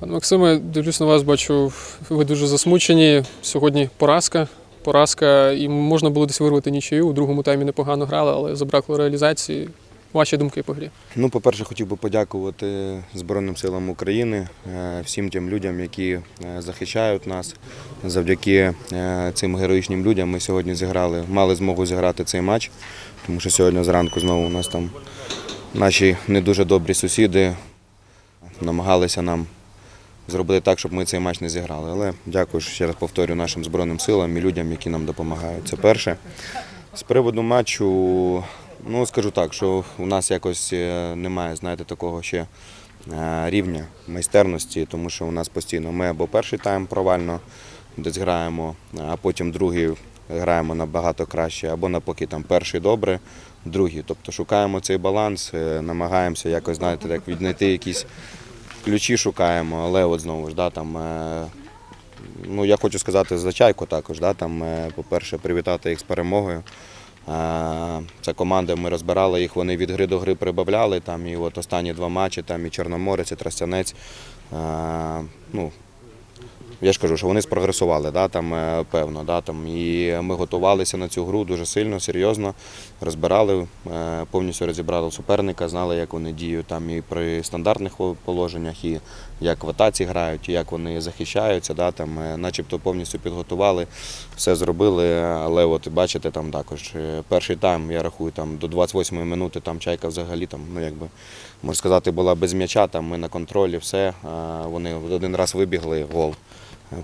Пане Максиме, дивлюсь на вас, бачу, ви дуже засмучені. Сьогодні поразка. Поразка, і можна було десь вирвати нічию. У другому таймі непогано грали, але забракло реалізації. Ваші думки по грі? Ну, по-перше, хотів би подякувати Збройним силам України, е, всім тим людям, які е, захищають нас. Завдяки е, цим героїчним людям ми сьогодні зіграли, мали змогу зіграти цей матч, тому що сьогодні зранку знову у нас там наші не дуже добрі сусіди намагалися нам зробити так, щоб ми цей матч не зіграли. Але дякую ще раз повторю нашим Збройним силам і людям, які нам допомагають. Це перше. З приводу матчу, ну скажу так, що у нас якось е, немає, знаєте, такого ще е, рівня майстерності, тому що у нас постійно ми або перший тайм провально десь граємо, а потім другий граємо набагато краще, або навпаки там перший добре, другий. Тобто шукаємо цей баланс, е, намагаємося якось, знаєте, так віднайти якісь ключі шукаємо, але от знову ж да, там. е, Ну, я хочу сказати за чайку також. Да, там, е, по-перше, привітати їх з перемогою. Е, Це команда, ми розбирали їх, вони від гри до гри прибавляли. Там, і от останні два матчі, там і Чорноморець, і Тростянець. Е, Ну, я ж кажу, що вони спрогресували, да, там, е, певно. Да, там, і ми готувалися на цю гру дуже сильно, серйозно, розбирали, е, повністю розібрали суперника, знали, як вони діють там і при стандартних положеннях, і як в атаці грають, і як вони захищаються. Да, там, е, начебто повністю підготували, все зробили. Але от бачите, там також перший тайм, я рахую, там до 28-ї минути там чайка взагалі там, ну якби можна сказати, була без м'яча. Там ми на контролі, все. Вони один раз вибігли, гол.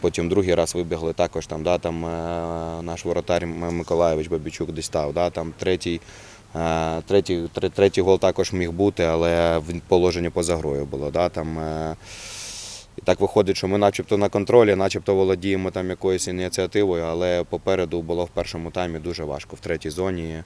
Потім другий раз вибігли також там, да, там е, наш воротар Миколаєвич Бабічук десь став. Да, там третій, е, третій, третій гол також міг бути, але в положенні поза грою було. Да, там, е, і так виходить, що ми начебто на контролі, начебто володіємо там якоюсь ініціативою, але попереду було в першому таймі дуже важко. В третій зоні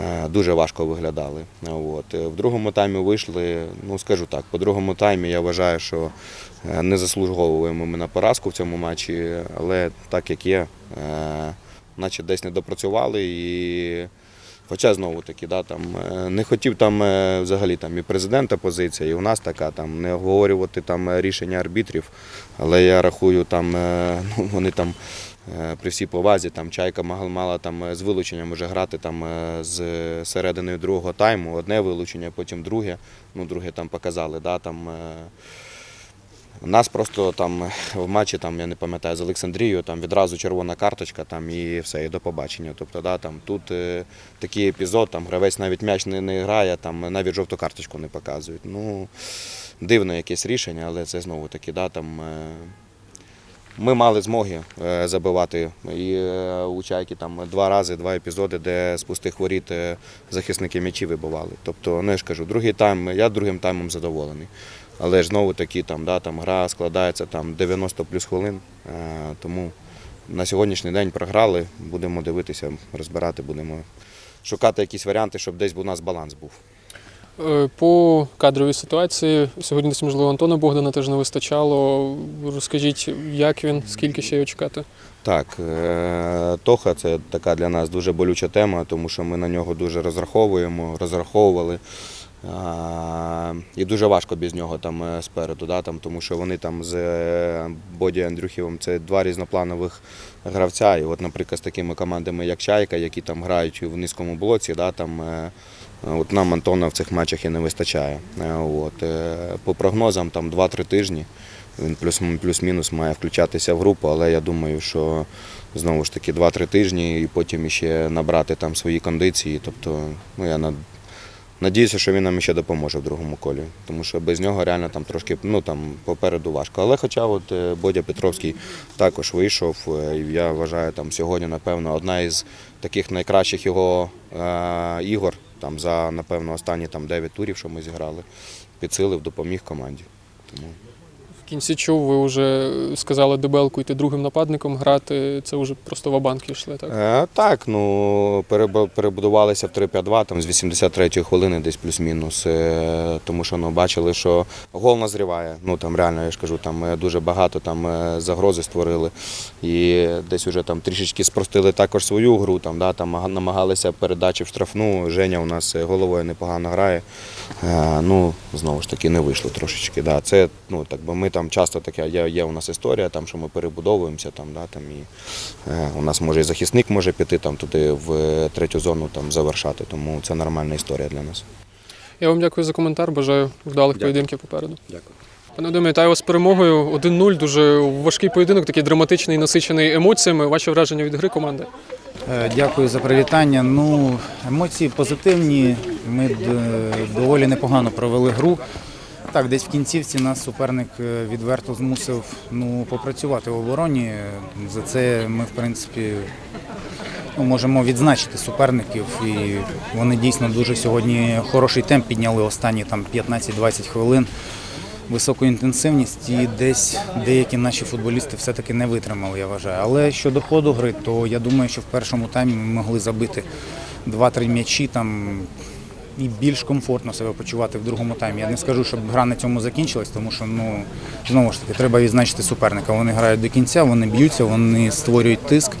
е, дуже важко виглядали. От. Е, В другому таймі вийшли, ну скажу так, по другому таймі я вважаю, що е, не заслуговуємо ми на поразку в цьому матчі, але так як є, наче десь не допрацювали і. Хоча знову таки, да, там, е, не хотів там е, взагалі там і президента позиція, і у нас така, там, не обговорювати там е, рішення арбітрів, але я рахую, там, ну, вони там при всій повазі, там чайка мала, там з вилученням вже грати там з середини другого тайму, одне вилучення, потім друге. Ну, друге там показали. Да, там, е, нас просто там в матчі, там, я не пам'ятаю, з Олександрією, там відразу червона карточка там, і все, і до побачення. Тобто, да, там, тут е, такий епізод, там гравець навіть м'яч не, не грає, там, навіть жовту карточку не показують. Ну, дивне якесь рішення, але це знову таки, да, там, е, ми мали змоги е, забивати. І е, у Чайки там два рази, два епізоди, де з пустих воріт е, захисники м'ячі вибивали. Тобто, ну я ж кажу, другий тайм, я другим таймом задоволений. Але ж знову таки там, да, там гра складається там 90 плюс хвилин. Е, Тому на сьогоднішній день програли, будемо дивитися, розбирати, будемо шукати якісь варіанти, щоб десь у нас баланс був. Е, По кадровій ситуації сьогодні можливо Антона Богдана теж не вистачало. Розкажіть, як він, скільки ще його чекати? Так, е, Тоха це така для нас дуже болюча тема, тому що ми на нього дуже розраховуємо, розраховували. І дуже важко без нього там е, спереду, да, там, тому що вони там з е, Боді Андрюхівим це два різнопланових гравця. І от, наприклад, з такими командами, як Чайка, які там грають в низькому блоці, да, там, е, от нам Антона в цих матчах і не вистачає. От, по прогнозам там 2-3 тижні. Він плюс, плюс-мінус має включатися в групу, але я думаю, що знову ж таки 2-3 тижні і потім ще набрати там свої кондиції. Тобто, ну я над- надіюся, що він нам ще допоможе в другому колі, тому що без нього реально там трошки ну, там, попереду важко. Але хоча от е, Бодя Петровський також вийшов, е, і я вважаю, там сьогодні, напевно, одна із таких найкращих його е, ігор там, за, напевно, останні там, 9 турів, що ми зіграли, підсилив, допоміг команді. Тому... Кінці чув, ви вже сказали дебелку йти другим нападником грати. Це вже просто вабанки йшли, так? Е, так, ну перебудувалися в 3-5-2, там з 83-ї хвилини десь плюс-мінус. Е, тому що ну, бачили, що гол назріває. Ну там реально, я ж кажу, там е, дуже багато там е, загрози створили. І десь вже там трішечки спростили також свою гру. Там, да, там намагалися передачі в штрафну. Женя у нас е, головою непогано грає. Е, ну, знову ж таки, не вийшло трошечки. Да. Це, ну, так би ми там часто таке є, є у нас історія, там, що ми перебудовуємося, там, да, там, і е, у нас може і захисник може піти там, туди в е, третю зону там, завершати. Тому це нормальна історія для нас. Я вам дякую за коментар. Бажаю вдалих Дякую. поєдинків попереду. Дякую. Пане Вадиме, вітаю вас з перемогою. 1-0, дуже важкий поєдинок, такий драматичний, насичений емоціями. Ваші враження від гри команди? Е, Дякую за привітання. Ну, емоції позитивні. Ми доволі непогано провели гру. Так, десь в кінцівці нас суперник е, відверто змусив ну, попрацювати в обороні. За це ми, в принципі, ну, можемо відзначити суперників. І вони дійсно дуже сьогодні хороший темп підняли останні там 15-20 хвилин. Високу інтенсивність і десь деякі наші футболісти все-таки не витримали, я вважаю. Але щодо ходу гри, то я думаю, що в першому таймі ми могли забити 2-3 м'ячі там і більш комфортно себе почувати в другому таймі. Я не скажу, щоб гра на цьому закінчилась, тому що ну знову ж таки треба відзначити суперника. Вони грають до кінця, вони б'ються, вони створюють тиск.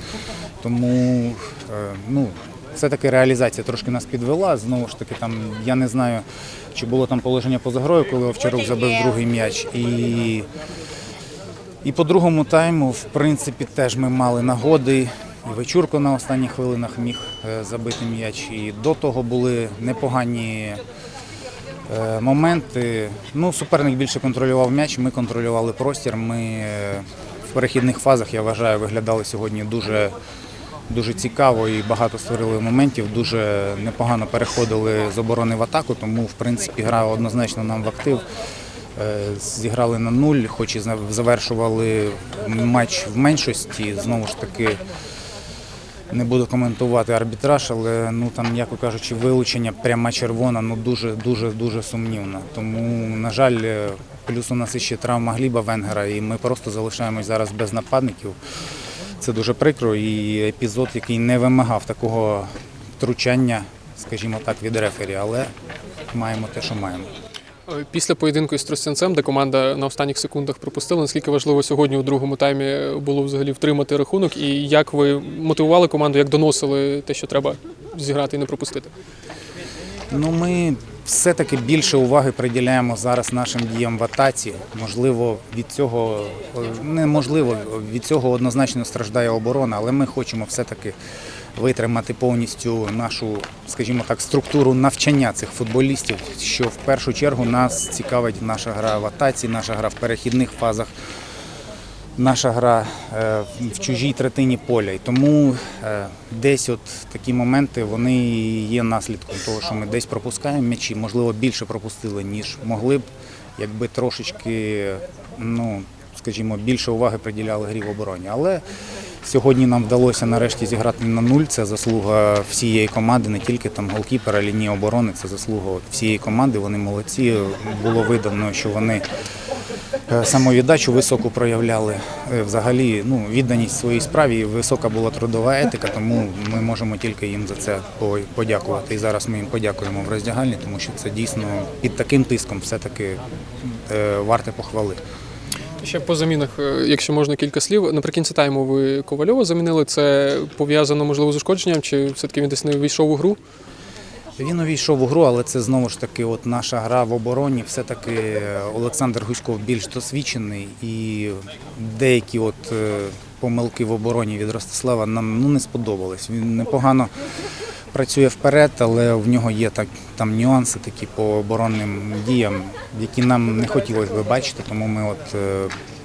Тому е, ну, все-таки реалізація трошки нас підвела. Знову ж таки, там я не знаю, чи було там положення поза грою, коли Овчарук забив другий м'яч. І, і по другому тайму, в принципі, теж ми мали нагоди. І Вечурко на останніх хвилинах міг е, забити м'яч. І до того були непогані е, моменти. Ну, суперник більше контролював м'яч, ми контролювали простір. Ми е, в перехідних фазах, я вважаю, виглядали сьогодні дуже, дуже цікаво і багато створили моментів. Дуже непогано переходили з оборони в атаку, тому в принципі гра однозначно нам в актив. Зіграли на нуль, хоч і завершували матч в меншості. Знову ж таки, не буду коментувати арбітраж, але ну там, м'яко кажучи, вилучення пряма червона ну дуже дуже дуже сумнівно. Тому, на жаль, е, плюс у нас ще травма Гліба Венгера, і ми просто залишаємось зараз без нападників. Це дуже прикро. І епізод, який не вимагав такого втручання, скажімо так, від рефері, але маємо те, що маємо. Е, Після поєдинку із Тростянцем, де команда на останніх секундах пропустила, наскільки важливо сьогодні у другому таймі було взагалі втримати рахунок, і як ви мотивували команду, як доносили те, що треба зіграти і не пропустити? Ну, ми все-таки більше уваги приділяємо зараз нашим діям в атаці. Можливо, від цього е, неможливо, від цього однозначно страждає оборона, але ми хочемо все-таки витримати повністю нашу, скажімо так, структуру навчання цих футболістів, що в першу чергу нас цікавить наша гра в атаці, наша гра в перехідних фазах наша гра е, в чужій третині поля. І тому е, десь от такі моменти вони є наслідком того, що ми десь пропускаємо м'ячі, можливо, більше пропустили, ніж могли б, якби трошечки, ну, скажімо, більше уваги приділяли грі в обороні. Але сьогодні нам вдалося нарешті зіграти на нуль. Це заслуга всієї команди, не тільки там голкіпера, лінії оборони, це заслуга всієї команди. Вони молодці. Було видно, що вони Е, самовіддачу високу проявляли. Е, Взагалі, ну, відданість своїй справі, висока була трудова етика, тому ми можемо тільки їм за це подякувати. І зараз ми їм подякуємо в роздягальні, тому що це дійсно під таким тиском все-таки е, варте похвали. Ще по замінах, е, якщо можна кілька слів. Наприкінці тайму ви Ковальова замінили. Це пов'язано можливо з ушкодженням, чи все-таки він десь не війшов у гру? Він увійшов у гру, але це знову ж таки от наша гра в обороні. Все-таки Олександр Гуськов більш досвідчений і деякі от е, помилки в обороні від Ростислава нам ну, не сподобались. Він непогано працює вперед, але в нього є так, там нюанси такі по оборонним діям, які нам не хотілося би бачити, тому ми от е,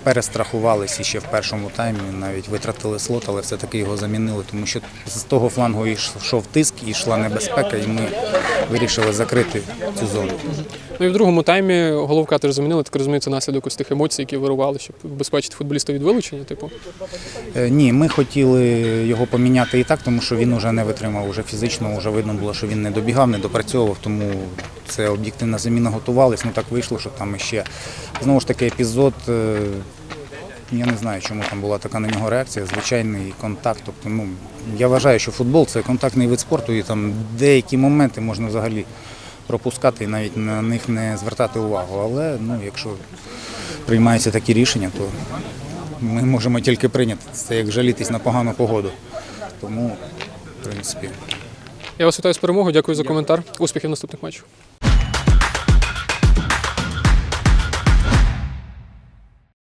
перестрахувалися ще в першому таймі, навіть витратили слот, але все-таки його замінили, тому що з того флангу йшов тиск, йшла небезпека, і ми вирішили закрити цю зону. Ну і в другому таймі головка теж замінили. Так розумію, це наслідок ось тих емоцій, які вирували, щоб убезпечити футболіста від вилучення. Типу, Е, Ні, ми хотіли його поміняти і так, тому що він вже не витримав уже фізично, вже видно було, що він не добігав, не допрацьовував, тому це об'єктивна заміна готувалась. Ну так вийшло, що там ще знову ж таки епізод. Я не знаю, чому там була така на нього реакція, звичайний контакт. Тобто, ну, я вважаю, що футбол це контактний вид спорту, і там деякі моменти можна взагалі пропускати і навіть на них не звертати увагу. Але ну, якщо приймаються такі рішення, то ми можемо тільки прийняти. Це як жалітись на погану погоду. Тому, в принципі, я вас вітаю з перемогою. Дякую за коментар. Успіхів наступних матчах.